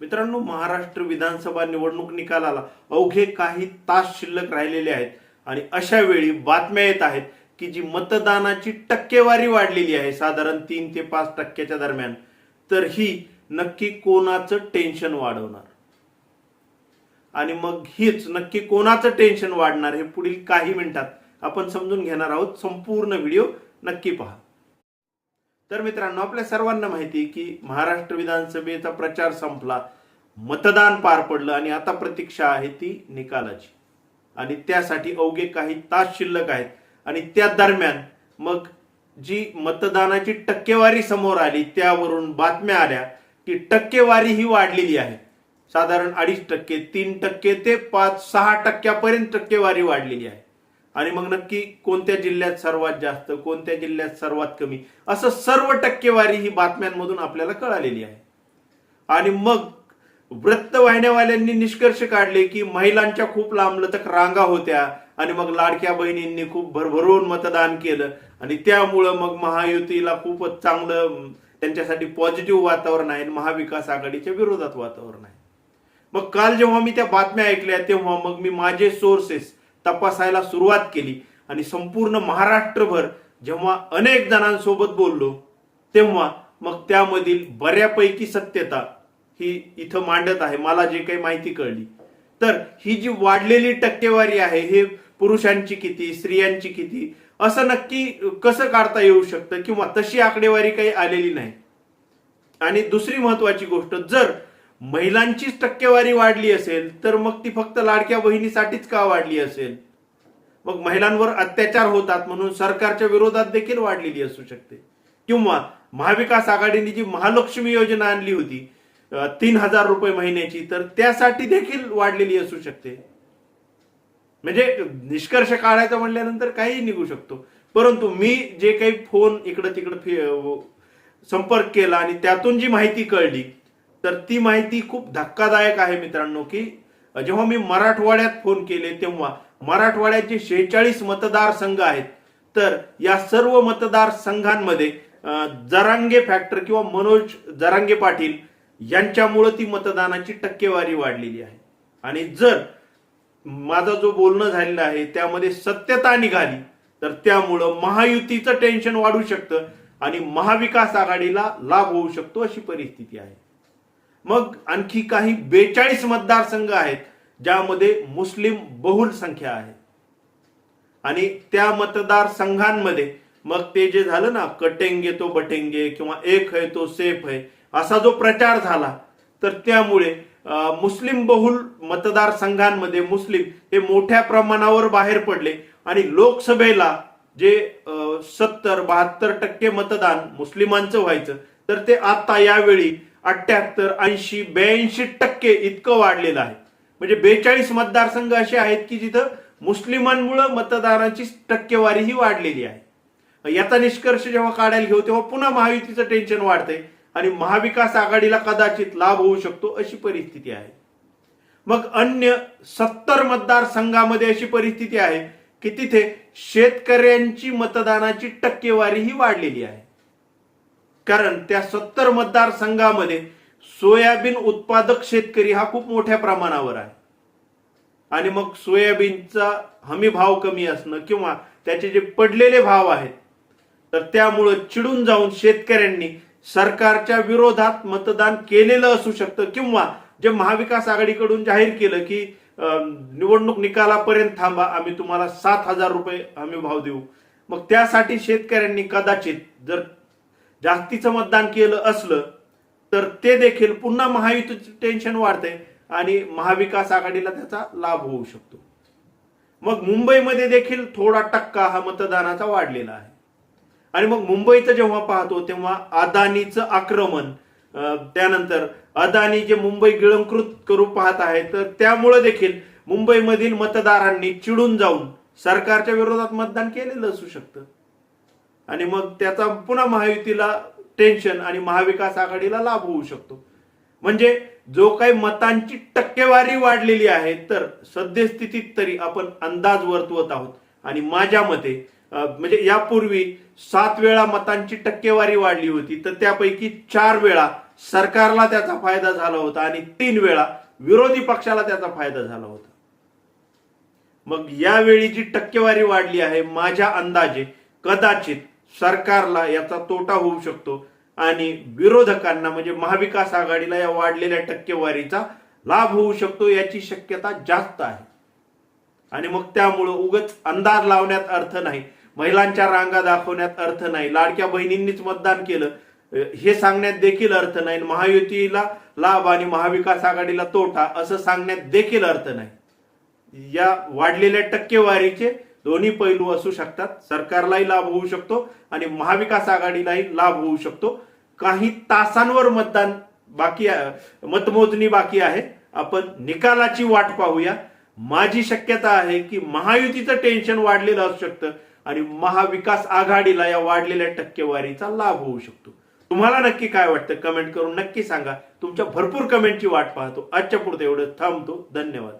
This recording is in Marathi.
मित्रांनो महाराष्ट्र विधानसभा निवडणूक निकालाला अवघे काही तास शिल्लक राहिलेले आहेत आणि अशा वेळी बातम्या येत आहेत की जी मतदानाची टक्केवारी वाढलेली आहे साधारण तीन ते पाच टक्क्याच्या दरम्यान तर ही नक्की कोणाचं टेन्शन वाढवणार? आणि मग हीच नक्की कोणाचं टेन्शन वाढणार हे पुढील काही मिनिटात आपण समजून घेणार आहोत. संपूर्ण व्हिडिओ नक्की पहा. तर मित्रांनो आपल्या सर्वांना माहिती की महाराष्ट्र विधानसभेचा प्रचार संपला. मतदान पार पडलं आणि आता प्रतीक्षा आहे ती निकालाची. आणि त्यासाठी अवघे काही तास शिल्लक आहेत. आणि त्या दरम्यान मग जी मतदानाची टक्केवारी समोर आली त्यावरून बातम्या आल्या की टक्केवारी ही वाढलेली आहे. साधारण अडीच टक्के तीन टक्के ते पाच सहा टक्क्यापर्यंत टक्केवारी वाढलेली आहे. आणि मग नक्की कोणत्या जिल्ह्यात सर्वात जास्त कोणत्या जिल्ह्यात सर्वात कमी? असं सर्व टक्केवारी ही बातम्यांमधून आपल्याला कळालेली आहे. आणि मग वृत्तवाहिन्यावाल्यांनी निष्कर्ष काढले की महिलांच्या खूप लांबलचक रांगा होत्या आणि मग लाडक्या बहिणींनी खूप भरभरून मतदान केलं. आणि त्यामुळं मग महायुतीला खूपच चांगलं त्यांच्यासाठी पॉझिटिव्ह वातावरण आहे आणि महाविकास आघाडीच्या विरोधात वातावरण आहे. मग काल जेव्हा मी त्या बातम्या ऐकल्या तेव्हा मग मी माझे सोर्सेस तपासायला सुरुवात केली आणि संपूर्ण महाराष्ट्रभर जेव्हा अनेक जणांसोबत बोललो तेव्हा मग त्यामधील बऱ्यापैकी सत्यता ही इथं मांडत आहे मला जे काही माहिती कळली. तर ही जी वाढलेली टक्केवारी आहे हे पुरुषांची किती स्त्रियांची किती असं नक्की कसं काढता येऊ शकतं किंवा तशी आकडेवारी काही आलेली नाही? आणि दुसरी महत्वाची गोष्ट जर महिलांचीच टक्केवारी वाढली असेल तर मग ती फक्त लाडक्या बहिणीसाठीच का वाढली असेल? मग महिलांवर अत्याचार होतात म्हणून सरकारच्या विरोधात देखील वाढलेली असू शकते. किंवा महाविकास आघाडीने जी महालक्ष्मी योजना आणली होती तीन हजार रुपये महिन्याची तर त्यासाठी देखील वाढलेली असू शकते. म्हणजे निष्कर्ष काढायचा म्हणल्यानंतर काही निघू शकतो. परंतु मी जे काही फोन इकडं तिकडं संपर्क केला आणि त्यातून जी माहिती कळली तर ती माहिती खूप धक्कादायक आहे मित्रांनो की जेव्हा मी मराठवाड्यात फोन केले तेव्हा मराठवाड्याचे शेहेचाळीस मतदारसंघ आहेत तर या सर्व मतदारसंघांमध्ये जरांगे फॅक्टर किंवा मनोज जरांगे पाटील यांच्यामुळं ती मतदानाची टक्केवारी वाढलेली आहे. आणि जर माझा जो बोलणं झालेलं आहे त्यामध्ये सत्यता निघाली तर त्यामुळं महायुतीचं टेन्शन वाढू शकतं आणि महाविकास आघाडीला लाभ होऊ शकतो अशी परिस्थिती आहे. मग आणखी काही बेचाळीस मतदारसंघ आहेत ज्यामध्ये मुस्लिम बहुल संख्या आहे. आणि त्या मतदारसंघांमध्ये मग ते जे झालं ना कटेंगे तो बटेंगे किंवा एक है तो सेफ है असा जो प्रचार झाला तर त्यामुळे मुस्लिम बहुल मतदारसंघांमध्ये मुस्लिम हे मोठ्या प्रमाणावर बाहेर पडले आणि लोकसभेला जे सत्तर बहात्तर टक्के मतदान मुस्लिमांचं व्हायचं तर ते आता यावेळी अठ्याहत्तर ऐंशी ब्याऐंशी टक्के इतकं वाढलेलं आहे. म्हणजे बेचाळीस मतदारसंघ असे आहेत की जिथं मुस्लिमांमुळं मतदानाची टक्केवारी ही वाढलेली आहे. याचा निष्कर्ष जेव्हा काढायला घेऊ तेव्हा पुन्हा महायुतीचं टेन्शन वाढतंय आणि महाविकास आघाडीला कदाचित लाभ होऊ शकतो अशी परिस्थिती आहे. मग अन्य सत्तर मतदारसंघामध्ये अशी परिस्थिती आहे की तिथे शेतकऱ्यांची मतदानाची टक्केवारी ही वाढलेली आहे. कारण त्या सत्तर मतदारसंघामध्ये सोयाबीन उत्पादक शेतकरी हा खूप मोठ्या प्रमाणावर आहे. आणि मग सोयाबीनचा हमी भाव कमी असणं किंवा त्याचे जे पडलेले भाव आहेत तर त्यामुळं चिडून जाऊन शेतकऱ्यांनी सरकारच्या विरोधात मतदान केलेलं असू शकतं किंवा जे महाविकास आघाडीकडून जाहीर केलं की निवडणूक निकालापर्यंत थांबा आम्ही तुम्हाला सात हजार रुपये हमी भाव देऊ. मग त्यासाठी शेतकऱ्यांनी कदाचित जर जास्तीचं मतदान केलं असलं तर ते देखील पुन्हा महायुतीचं टेन्शन वाढते आणि महाविकास आघाडीला त्याचा लाभ होऊ शकतो. मग मुंबईमध्ये देखील थोडा टक्का हा मतदानाचा वाढलेला आहे. आणि मग मुंबईचं जेव्हा पाहतो तेव्हा अदानीचं आक्रमण त्यानंतर अदानी जे मुंबई गिळंकृत करू पाहत आहे तर त्यामुळे देखील मुंबईमधील मतदारांनी चिडून जाऊन सरकारच्या विरोधात मतदान केलेलं असू शकतं. आणि मग त्याचा पुन्हा महायुतीला टेन्शन आणि महाविकास आघाडीला लाभ होऊ शकतो. म्हणजे जो काही मतांची टक्केवारी वाढलेली आहे तर सद्यस्थितीत तरी आपण अंदाज वर्तवत आहोत. आणि माझ्या मते म्हणजे यापूर्वी सात वेळा मतांची टक्केवारी वाढली होती तर त्यापैकी चार वेळा सरकारला त्याचा फायदा झाला होता आणि तीन वेळा विरोधी पक्षाला त्याचा फायदा झाला होता. मग यावेळी जी टक्केवारी वाढली आहे माझ्या अंदाजे कदाचित सरकारला याचा तोटा होऊ शकतो. आणि विरोधकांना म्हणजे महाविकास आघाडीला या वाढलेल्या टक्केवारीचा लाभ होऊ शकतो याची शक्यता जास्त आहे. आणि मग त्यामुळं उगच अंदाज लावण्यात अर्थ नाही. महिलांच्या रांगा दाखवण्यात अर्थ नाही. लाडक्या बहिणींनीच मतदान केलं. हे सांगण्यात देखील अर्थ नाही. महायुतीला लाभ आणि महाविकास आघाडीला तोटा असं सांगण्यात देखील अर्थ नाही. या वाढलेल्या टक्केवारीचे दोन्ही पैलू असू शकतात. सरकारलाही लाभ होऊ शकतो आणि महाविकास आघाडीलाही लाभ होऊ शकतो. काही तासांवर मतदान बाकी मतमोजणी बाकी आहे. आपण निकालाची वाट पाहूया. माझी शक्यता आहे की महायुतीचं टेन्शन वाढलेलं असू शकतं आणि महाविकास आघाडीला या वाढलेल्या टक्केवारीचा लाभ होऊ शकतो. तुम्हाला नक्की काय वाटतं? कमेंट करून नक्की सांगा. तुमच्या भरपूर कमेंटची वाट पाहतो. आजच्या पुढे एवढं थांबतो. धन्यवाद.